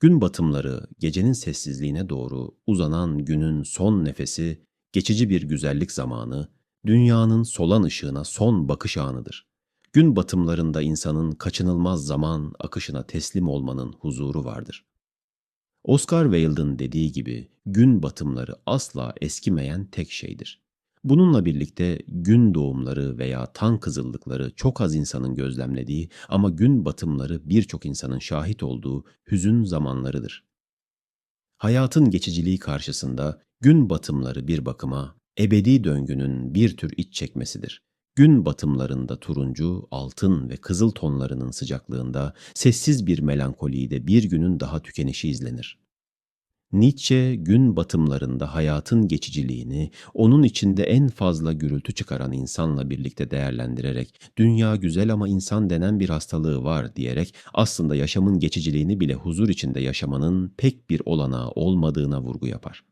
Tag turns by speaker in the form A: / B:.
A: Gün batımları, gecenin sessizliğine doğru uzanan günün son nefesi, geçici bir güzellik zamanı, dünyanın solan ışığına son bakış anıdır. Gün batımlarında insanın kaçınılmaz zaman akışına teslim olmanın huzuru vardır. Oscar Wilde'ın dediği gibi gün batımları asla eskimeyen tek şeydir. Bununla birlikte gün doğumları veya tan kızıllıkları çok az insanın gözlemlediği ama gün batımları birçok insanın şahit olduğu hüzün zamanlarıdır. Hayatın geçiciliği karşısında gün batımları bir bakıma ebedi döngünün bir tür iç çekmesidir. Gün batımlarında turuncu, altın ve kızıl tonlarının sıcaklığında sessiz bir melankolide bir günün daha tükenişi izlenir. Nietzsche gün batımlarında hayatın geçiciliğini onun içinde en fazla gürültü çıkaran insanla birlikte değerlendirerek dünya güzel ama insan denen bir hastalığı var diyerek aslında yaşamın geçiciliğini bile huzur içinde yaşamanın pek bir olanağı olmadığına vurgu yapar.